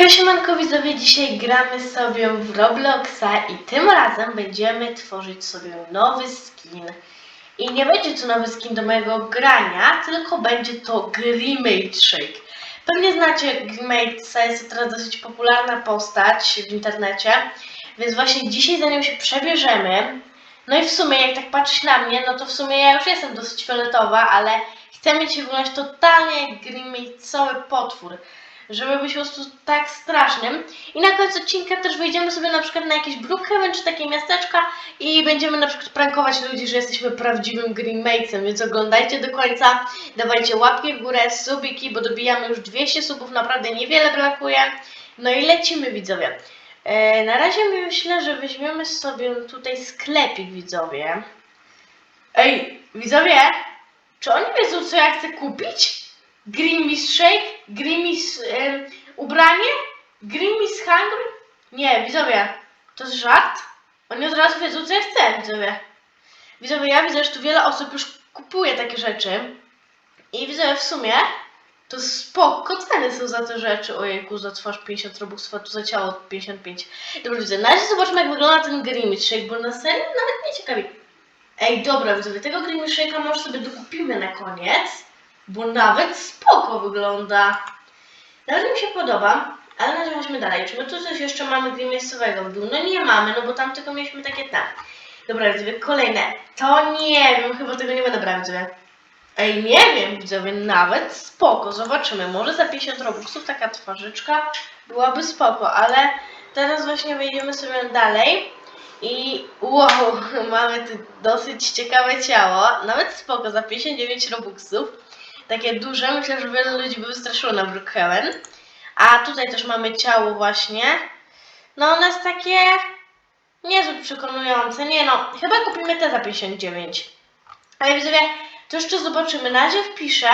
Hej siemanko widzowie, dzisiaj gramy sobie w Robloxa i tym razem będziemy tworzyć sobie nowy skin. I nie będzie to nowy skin do mojego grania, tylko będzie to Grimate. Pewnie znacie Grimate'a, jest to teraz dosyć popularna postać w internecie, więc właśnie dzisiaj za nią się przebierzemy. No i w sumie, jak tak patrzysz na mnie, no to w sumie ja już jestem dosyć fioletowa, ale chcę mieć wyglądać totalnie jak Grimate'owy potwór żeby być po prostu tak strasznym. I na koniec odcinka też wejdziemy sobie na przykład na jakieś Brookhaven czy takie miasteczka i będziemy na przykład prankować ludzi, że jesteśmy prawdziwym Greenmatesem, więc oglądajcie do końca, dawajcie łapki w górę, subiki, bo dobijamy już 200 subów, naprawdę niewiele brakuje. No i lecimy widzowie. E, na razie myślę, że weźmiemy sobie tutaj sklepik widzowie. Ej, widzowie, czy oni wiedzą co ja chcę kupić? Grimace Shake? Grimace e, ubranie? Grimace Hungry? Nie, widzowie, to jest żart? Oni od razu wiedzą, co ja chcę, widzowie. Widzowie, ja widzę, że tu wiele osób już kupuje takie rzeczy. I widzowie, w sumie to spoko ceny są za te rzeczy. Ojejku, za twarz 50 robuxów, za ciało 55. Dobra, widzę. Na razie zobaczmy, jak wygląda ten Grimace Shake, bo na serio nawet mnie ciekawi. Ej, dobra, widzowie, tego Grimace Shake'a może sobie dokupimy na koniec bo nawet spoko wygląda. Nawet mi się podoba, ale na razie chodźmy dalej. Czy my tu coś jeszcze mamy grimace'owego w dół? No nie mamy, no bo tam tylko mieliśmy takie tam. Dobra, widzowie, kolejne. To nie wiem, chyba tego nie będę brać, widzowie. Ej, nie wiem, widzowie, nawet spoko, zobaczymy. Może za 50 robuxów taka twarzyczka byłaby spoko, ale teraz właśnie wejdziemy sobie dalej. I wow, mamy tu dosyć ciekawe ciało, nawet spoko, za 59 robuxów takie duże. Myślę, że wiele ludzi by wystraszyło na Brookhaven. A tutaj też mamy ciało właśnie. No ono jest takie niezbyt przekonujące. Nie no, chyba kupimy te za 59. Ale widzowie, to jeszcze zobaczymy. Na razie wpiszę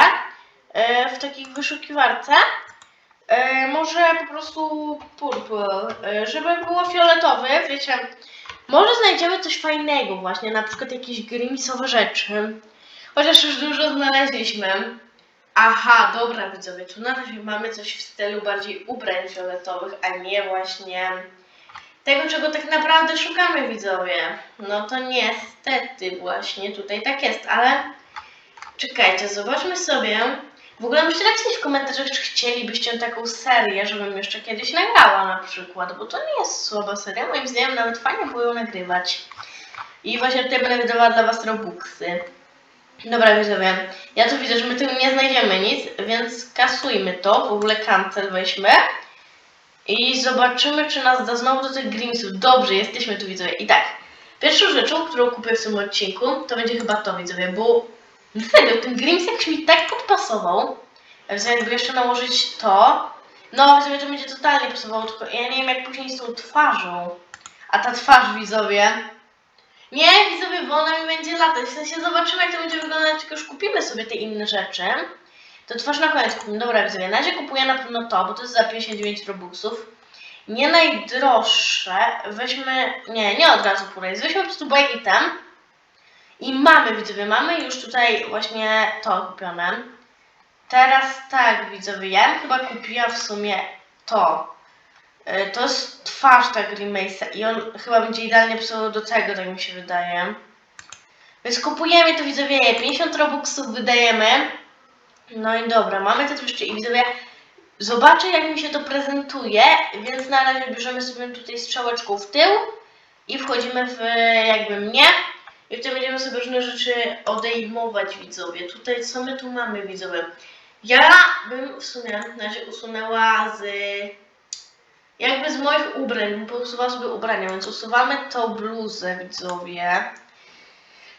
e, w takiej wyszukiwarce e, może po prostu purple, e, żeby było fioletowy, wiecie. Może znajdziemy coś fajnego właśnie, na przykład jakieś grimisowe rzeczy. Chociaż już dużo znaleźliśmy. Aha, dobra widzowie, tu na razie mamy coś w stylu bardziej ubrań fioletowych, a nie właśnie tego, czego tak naprawdę szukamy widzowie. No to niestety właśnie tutaj tak jest, ale czekajcie, zobaczmy sobie. W ogóle musicie napisać w komentarzach, czy chcielibyście taką serię, żebym jeszcze kiedyś nagrała na przykład, bo to nie jest słaba seria, moim zdaniem nawet fajnie było ją nagrywać. I właśnie tutaj będę wydawała dla was robuxy. Dobra, widzowie, ja tu widzę, że my tu nie znajdziemy nic, więc kasujmy to, w ogóle cancel weźmy i zobaczymy, czy nas da znowu do tych Grimsów. Dobrze, jesteśmy tu, widzowie. I tak, pierwszą rzeczą, którą kupię w tym odcinku, to będzie chyba to, widzowie, bo serio, ten Grims jakoś mi tak podpasował, że jakby jeszcze nałożyć to, no, widzowie, to będzie totalnie pasowało, tylko ja nie wiem, jak później z tą twarzą. A ta twarz, widzowie, nie, widzowie, bo ona mi będzie latać. W sensie zobaczymy, jak to będzie wyglądać, jak już kupimy sobie te inne rzeczy. To twarz na koniec kupimy. Dobra, widzowie, na razie kupuję na pewno to, bo to jest za 59 robuxów. Nie najdroższe. Weźmy, nie, nie od razu Purace. Weźmy po prostu buy. I mamy, widzowie, mamy już tutaj właśnie to kupione. Teraz tak, widzowie, ja chyba kupiła w sumie to. Y, To jest twarz tak Grimace'a i on chyba będzie idealnie pasował do tego, tak mi się wydaje. Więc kupujemy to widzowie, 50 robuxów wydajemy. No i dobra, mamy to jeszcze i widzowie, zobaczę jak mi się to prezentuje, więc na razie bierzemy sobie tutaj strzałeczką w tył i wchodzimy w jakby mnie. I wtedy będziemy sobie różne rzeczy odejmować widzowie. Tutaj co my tu mamy widzowie? Ja bym w sumie na razie usunęła z jakby z moich ubrań, bym posuwała sobie ubrania, więc usuwamy tą bluzę, widzowie.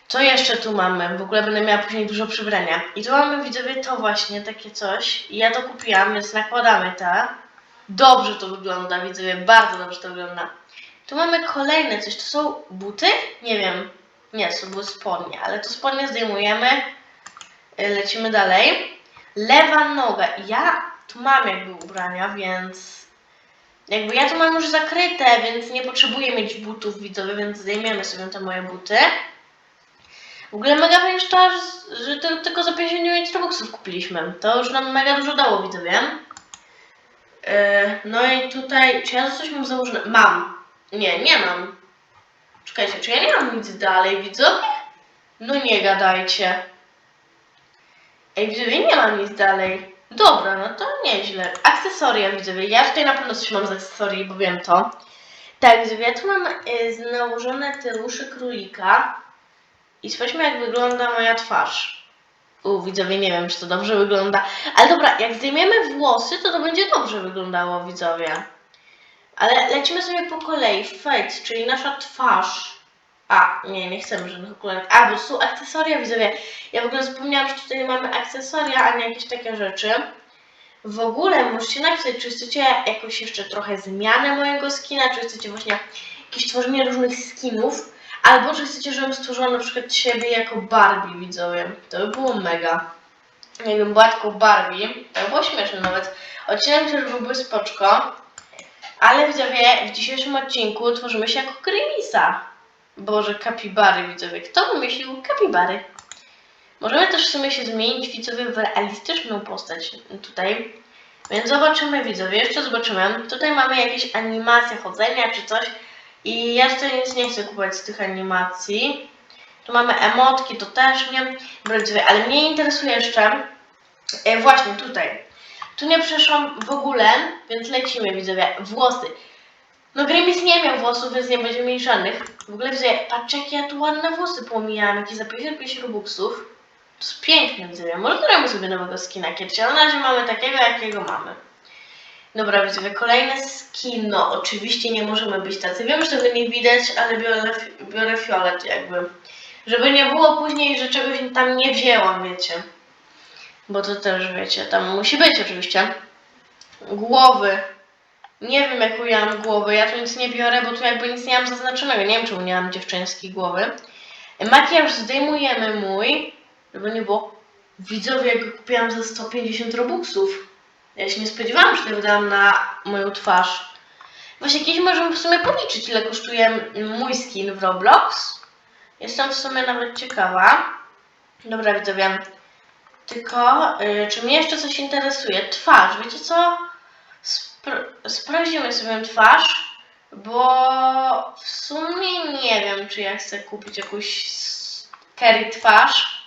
Co jeszcze tu mamy? W ogóle będę miała później dużo przybrania. I tu mamy, widzowie, to właśnie, takie coś. I ja to kupiłam, więc nakładamy to. Dobrze to wygląda, widzowie, bardzo dobrze to wygląda. Tu mamy kolejne coś, to są buty? Nie wiem. Nie, to były spodnie, ale to spodnie zdejmujemy. Y, Lecimy dalej. Lewa noga. Ja tu mam jakby ubrania, więc jakby ja to mam już zakryte, więc nie potrzebuję mieć butów widzowie, więc zdejmiemy sobie te moje buty. W ogóle mega fajnie, że to tylko za 59 robuxów kupiliśmy. To już nam mega dużo dało widzowie. E, no i tutaj, czy ja coś mam założone? Mam. Nie, nie mam. Czekajcie, czy ja nie mam nic dalej, widzowie? No nie gadajcie. Ej, widzowie, nie mam nic dalej. Dobra, no to nieźle. Akcesoria, widzowie. Ja tutaj na pewno coś mam z akcesorii, bo wiem to. Tak, widzowie, ja tu mam y, nałożone te uszy królika. I spójrzmy, jak wygląda moja twarz. U, widzowie, nie wiem, czy to dobrze wygląda. Ale dobra, jak zdejmiemy włosy, to to będzie dobrze wyglądało, widzowie. Ale lecimy sobie po kolei. Face, czyli nasza twarz. A, nie, nie chcemy żadnych okularów. A, bo są akcesoria, widzowie. Ja w ogóle zapomniałam, że tutaj mamy akcesoria, a nie jakieś takie rzeczy. W ogóle możecie napisać, czy chcecie jakoś jeszcze trochę zmianę mojego skina, czy chcecie właśnie jakieś tworzenie różnych skinów, albo czy chcecie, żebym stworzyła na przykład siebie jako Barbie, widzowie. To by było mega. Jakbym była tylko Barbie, to by było śmieszne nawet. Odcinek też byłby spoczko, ale widzowie, w dzisiejszym odcinku tworzymy się jako Grimisa. Boże, kapibary, widzowie. Kto wymyślił kapibary? Możemy też w sumie się zmienić, widzowie, w realistyczną postać tutaj. Więc zobaczymy, widzowie, jeszcze zobaczymy. Tutaj mamy jakieś animacje chodzenia czy coś. I ja tutaj nic nie chcę kupować z tych animacji. Tu mamy emotki, to też nie. Widzowie, ale mnie interesuje jeszcze... E, właśnie, tutaj. Tu nie przeszłam w ogóle, więc lecimy, widzowie. Włosy. No Grimis nie miał włosów, więc nie będzie mieć żadnych. W ogóle widzę, patrzcie jakie ja tu ładne włosy pomijałam, jakie za 55 robuxów. To jest piękne, widzowie. Może dodamy sobie nowego skina kiedyś, ale na razie mamy takiego, jakiego mamy. Dobra, widzowie, kolejne skin. No, oczywiście nie możemy być tacy. Wiem, że tego nie widać, ale biorę, biorę fiolet jakby. Żeby nie było później, że czegoś tam nie wzięłam, wiecie. Bo to też, wiecie, tam musi być oczywiście. Głowy. Nie wiem, jaką ja mam głowę. Ja tu nic nie biorę, bo tu jakby nic nie mam zaznaczonego. Nie wiem, czemu nie mam dziewczęskiej głowy. Makijaż zdejmujemy mój, żeby nie było. Widzowie, go kupiłam za 150 robuxów. Ja się nie spodziewałam, że to wydałam na moją twarz. Właśnie kiedyś możemy w sumie policzyć, ile kosztuje mój skin w Roblox. Jestem w sumie nawet ciekawa. Dobra, widzowie. Tylko, y, czy mnie jeszcze coś interesuje? Twarz, wiecie co? Spr- sprawdzimy sobie twarz, bo w sumie nie wiem, czy ja chcę kupić jakąś Kerry twarz.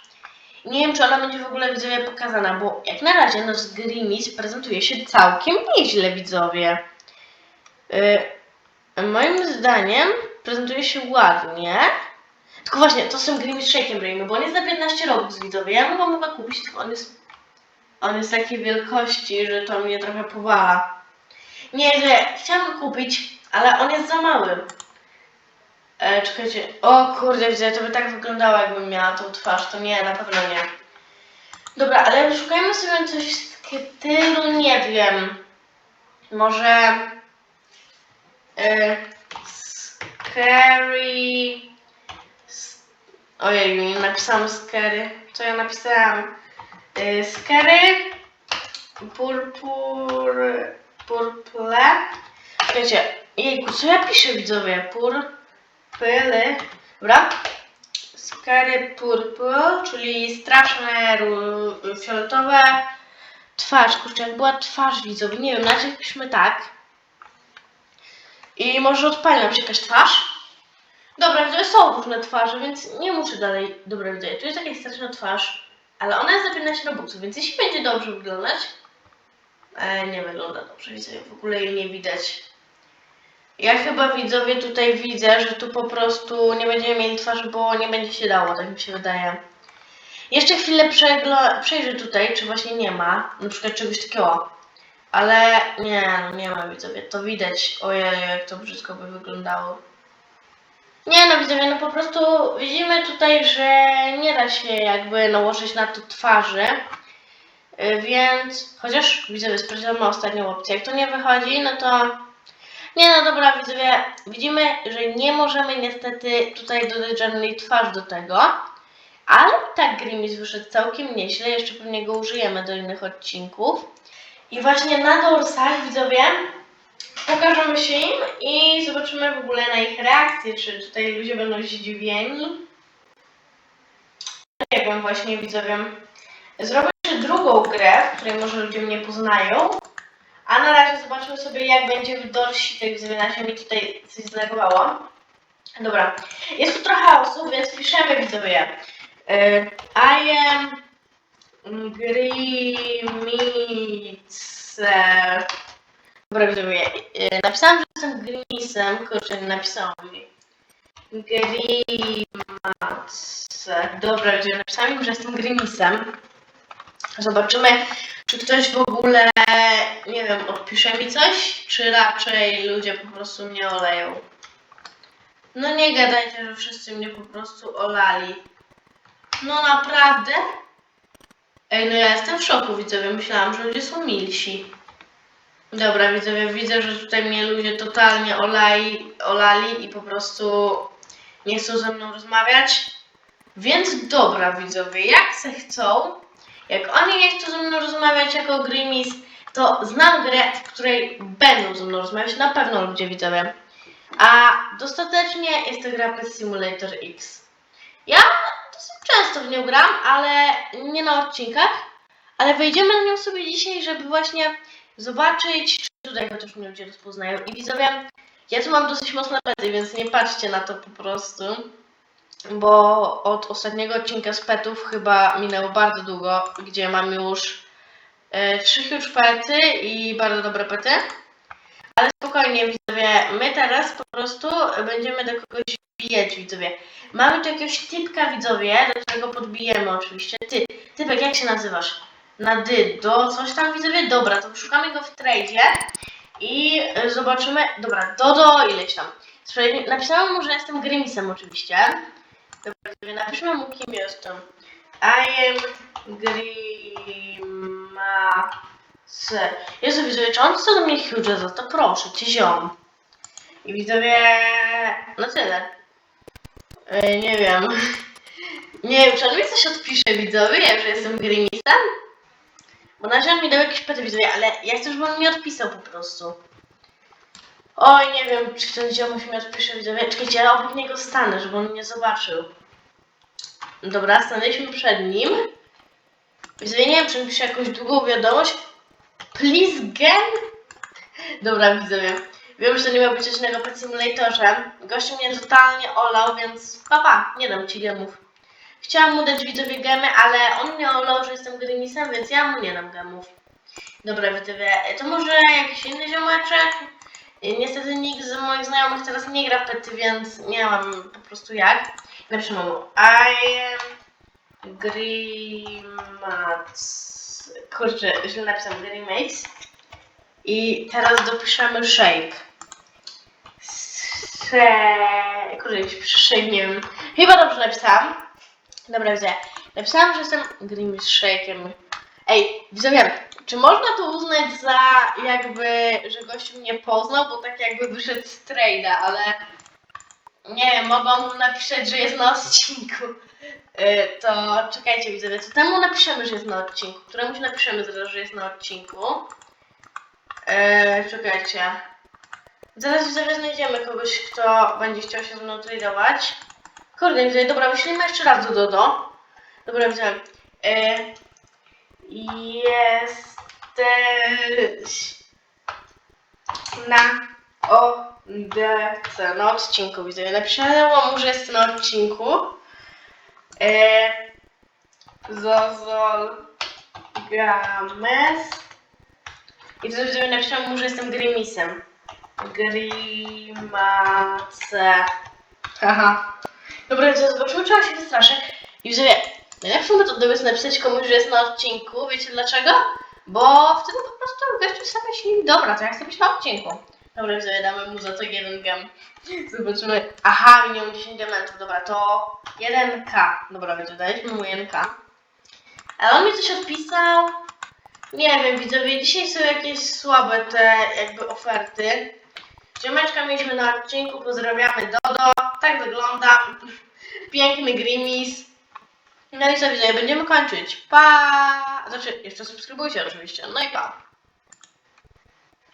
Nie wiem, czy ona będzie w ogóle widzowie pokazana, bo jak na razie nasz Grimis prezentuje się całkiem nieźle, widzowie. Yy, moim zdaniem prezentuje się ładnie. Tylko właśnie, to z Grimis Shake'iem robimy, bo on jest za 15 robux, widzowie. Ja go mogła kupić, tylko on jest, on jest takiej wielkości, że to mnie trochę powala. Nie, że chciałam go kupić, ale on jest za mały. E, czekajcie. O kurde, widzę, to by tak wyglądało, jakbym miała tą twarz. To nie, na pewno nie. Dobra, ale szukajmy sobie coś z stylu, nie wiem. Może... E, scary... Ojej, nie napisałam scary. Co ja napisałam? E, scary... Purpur... Purple... Czekajcie, jejku, co ja piszę, widzowie? Pur... Pyle. Dobra. Scary Purple, czyli straszne fioletowe. Twarz, kurczę, jak była twarz widzowie, nie wiem, napiszmy tak. I może odpali nam się jakaś twarz. Dobra, widzowie, są różne twarze, więc nie muszę dalej. Dobra, widzowie, tu jest jakaś straszna twarz, ale ona jest za 15 robuxów, więc jeśli będzie dobrze wyglądać, nie wygląda dobrze, widzowie, w ogóle jej nie widać. Ja chyba widzowie tutaj widzę, że tu po prostu nie będziemy mieli twarzy, bo nie będzie się dało, tak mi się wydaje. Jeszcze chwilę przejrzę tutaj, czy właśnie nie ma, na przykład czegoś takiego. Ale nie, no nie ma widzowie, to widać, ojej, jak to brzydko by wyglądało. Nie no widzowie, no po prostu widzimy tutaj, że nie da się jakby nałożyć na to twarzy. Y, Więc, chociaż widzowie, sprawdzamy ostatnią opcję. Jak to nie wychodzi, no to nie no dobra widzowie, widzimy, że nie możemy niestety tutaj dodać żadnej twarz do tego, ale tak Grimis wyszedł całkiem nieźle, jeszcze pewnie go użyjemy do innych odcinków. I właśnie na dorsach widzowie pokażemy się im i zobaczymy w ogóle na ich reakcję, czy tutaj ludzie będą zdziwieni. Nie wiem właśnie widzowie. Zrobię drugą grę, w której może ludzie mnie poznają, A na razie zobaczmy sobie, jak będzie w dorsi tej wzmianacie mi tutaj coś zlegowało. Dobra, jest tu trochę osób, więc piszemy widzowie. E, I am Grimice. Dobra widzowie, e, napisałam, że jestem Grimisem, kurczę, napisałam mi. Grimace. Dobra, widzowie, napisałam że jestem Grimisem. Zobaczymy, czy ktoś w ogóle, nie wiem, odpisze mi coś, czy raczej ludzie po prostu mnie oleją. No nie gadajcie, że wszyscy mnie po prostu olali. No naprawdę? Ej, no ja jestem w szoku, widzowie. Myślałam, że ludzie są milsi. Dobra, widzowie, widzę, że tutaj mnie ludzie totalnie olali, olali i po prostu nie chcą ze mną rozmawiać. Więc dobra, widzowie, jak se chcą, jak oni nie chcą ze mną rozmawiać jako Grimis, to znam grę, w której będą ze mną rozmawiać, na pewno ludzie widzowie. A dostatecznie jest to gra Pet Simulator X. Ja dosyć często w nią gram, ale nie na odcinkach. Ale wejdziemy na nią sobie dzisiaj, żeby właśnie zobaczyć, czy tutaj chociaż mnie ludzie rozpoznają. I widzowie, ja tu mam dosyć mocne pety, więc nie patrzcie na to po prostu. Bo od ostatniego odcinka z petów chyba minęło bardzo długo, gdzie mam już e, trzy huge pety i bardzo dobre pety. Ale spokojnie widzowie, my teraz po prostu będziemy do kogoś bijać widzowie. Mamy tu jakiegoś typka widzowie, do którego podbijemy oczywiście. Ty, typek, jak się nazywasz? Na dy, do coś tam widzowie? Dobra, to szukamy go w tradzie i zobaczymy. Dobra, Dodo ileś tam. Napisałam mu, że jestem Grimisem oczywiście. Dobra, napiszmy mu kim jestem. I am Grimace. Jezu, widzowie, czy on chce do mnie huge za to? Proszę cię, ziom. I widzowie, no tyle. E, nie wiem. Nie wiem, czy on mi coś odpisze, widzowie, że jestem Grimisem? Bo na razie on mi dał jakieś pety, widzowie, ale ja chcę, żeby on mi odpisał po prostu. Oj, nie wiem, czy ten ziomuś mi odpisze, widzowie. Czekajcie, ja obok niego stanę, żeby on mnie zobaczył. Dobra, stanęliśmy przed nim. Widzowie, nie wiem, czy mi jakąś długą wiadomość. Please gen? Dobra, widzowie. Wiem, że to nie miał być odcinek o Pet Simulatorze. Gościu mnie totalnie olał, więc papa, nie dam ci gemów. Chciałam mu dać widzowie gemy, ale on mnie olał, że jestem Grimisem, więc ja mu nie dam gemów. Dobra, widzowie, to może jakiś inny ziomeczek? Niestety nikt z moich znajomych teraz nie gra w pety, więc nie mam po prostu jak. Napiszemy mu I am Grimace. Kurczę, źle napisałem Grimace. I teraz dopiszemy shake. Se... Kurde, shake, nie wiem. Chyba dobrze napisałam. Dobra, widzę. Napisałam, że jestem Grimace shake'em. Ej, widzowie, czy można to uznać za jakby, że gościu mnie poznał, bo tak jakby wyszedł z trade'a, ale nie wiem, mogą mu napisać, że jest na odcinku. Y, To czekajcie, widzowie, co temu napiszemy, że jest na odcinku? Któremuś napiszemy zaraz, że jest na odcinku. Eee, czekajcie. Zaraz widzowie znajdziemy kogoś, kto będzie chciał się ze mną tradować. Kurde, widzowie, dobra, wyślijmy jeszcze raz do Dodo. Dobra, widzowie. Eee, jesteś na ODC, na odcinku, widzowie. Napisałam mu, że jest na odcinku. Eee, Zozol Games. I to widzowie napisałam mu, że jestem Grimisem. Grimace. Haha. Dobra, to zobaczymy, czy on się wystraszy. I widzowie, najlepszą metodą jest napisać komuś, że jest na odcinku. Wiecie dlaczego? Bo wtedy po prostu gościu sobie myśli, dobra, to ja chcę być na odcinku. Dobra, widzowie, damy mu za to jeden gem. Zobaczymy. Aha, minimum 10 diamentów. Dobra, to 1k. Dobra, widzowie, daliśmy mu 1k. Ale on mi coś odpisał. Nie wiem, widzowie, dzisiaj są jakieś słabe te jakby oferty. Ziomeczka mieliśmy na odcinku, pozdrawiamy Dodo. Tak wygląda. Piękny Grimis. No i co widzowie, będziemy kończyć. Pa! Znaczy, jeszcze subskrybujcie oczywiście. No i pa.